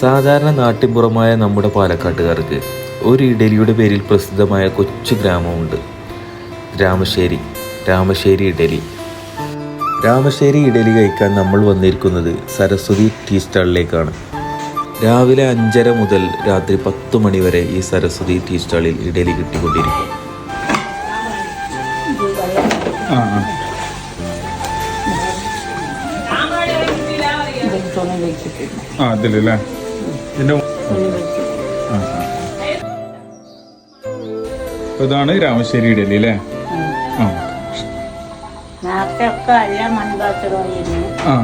സാധാരണ നാട്ടിൻപുറമായ നമ്മുടെ പാലക്കാട്ടുകാർക്ക് ഒരു ഇഡലിയുടെ പേരിൽ പ്രസിദ്ധമായ കൊച്ചു ഗ്രാമമുണ്ട്. രാമശ്ശേരി രാമശ്ശേരി ഇഡലി. രാമശ്ശേരി ഇഡലി കഴിക്കാൻ നമ്മൾ വന്നിരിക്കുന്നത് സരസ്വതി ടീ സ്റ്റാളിലേക്കാണ്. രാവിലെ അഞ്ചര മുതൽ രാത്രി പത്ത് മണി വരെ ഈ സരസ്വതി ടീ സ്റ്റാളിൽ ഇഡലി കിട്ടിക്കൊണ്ടിരിക്കും. ആ ആ. ഇതിന്റെ ഇതാണ് രാമശ്ശേരി ഇഡലി അല്ലേ? ആ. ആ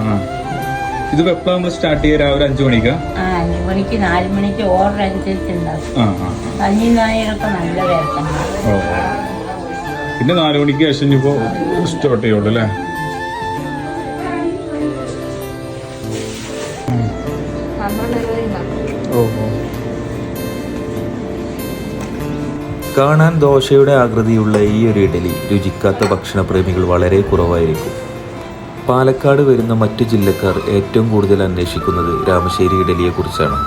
ഇത് എപ്പോഴാണ് നമ്മൾ സ്റ്റാർട്ട് ചെയ്യുക? രാവിലെ അഞ്ചു മണിക്കാ? അഞ്ചു മണിക്ക് നാല് മണിക്ക് ഓർഡർ അനുസരിച്ച് പിന്നെ നാലു മണിക്ക് ശേഷം ഇനിയിപ്പോ സ്റ്റാർട്ട് ചെയ്യുള്ളൂ അല്ലേ? കാണാൻ ദോശയുടെ ആകൃതിയുള്ള ഈ ഒരു ഇഡലി രുചിക്കാത്ത ഭക്ഷണപ്രേമികൾ വളരെ കുറവായിരിക്കും. പാലക്കാട് വരുന്ന മറ്റു ജില്ലക്കാർ ഏറ്റവും കൂടുതൽ അന്വേഷിക്കുന്നത് രാമശ്ശേരി ഇഡലിയെക്കുറിച്ചാണ്.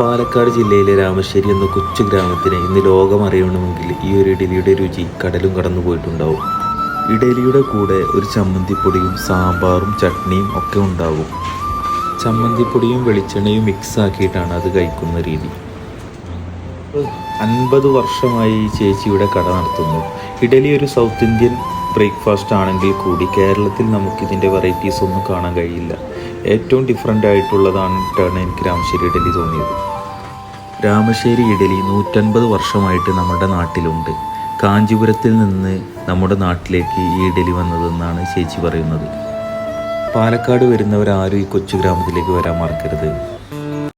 പാലക്കാട് ജില്ലയിലെ രാമശ്ശേരി എന്ന കൊച്ചു ഗ്രാമത്തിന് ഇന്ന് ലോകം അറിയണമെങ്കിൽ ഈ ഒരു ഇഡലിയുടെ രുചി കടലും കടന്നു പോയിട്ടുണ്ടാവും. ഇഡലിയുടെ കൂടെ ഒരു ചമ്മന്തിപ്പൊടിയും സാമ്പാറും ചട്നിയും ഒക്കെ ഉണ്ടാവും. ചമ്മന്തിപ്പൊടിയും വെളിച്ചെണ്ണയും മിക്സ് ആക്കിയിട്ടാണ് അത് കഴിക്കുന്ന രീതി. അൻപത് വർഷമായി ഈ ചേച്ചി ഇവിടെ കട നടത്തുന്നു. ഇഡലി ഒരു സൗത്ത് ഇന്ത്യൻ ബ്രേക്ക്ഫാസ്റ്റ് ആണെങ്കിൽ കൂടി കേരളത്തിൽ നമുക്കിതിന്റെ വെറൈറ്റീസ് ഒന്നും കാണാൻ കഴിയില്ല. ഏറ്റവും ഡിഫറെന്റ് ആയിട്ടുള്ളതാണ് എനിക്ക് രാമശ്ശേരി ഇഡലി തോന്നിയത്. രാമശ്ശേരി ഇഡലി നൂറ്റൻപത് വർഷമായിട്ട് നമ്മുടെ നാട്ടിലുണ്ട്. കാഞ്ചീപുരത്തിൽ നിന്ന് നമ്മുടെ നാട്ടിലേക്ക് ഈ ഇഡലി വന്നതെന്നാണ് ചേച്ചി പറയുന്നത്. പാലക്കാട് വരുന്നവരാരും ഈ കൊച്ചു ഗ്രാമത്തിലേക്ക് വരാൻ മറക്കരുത്.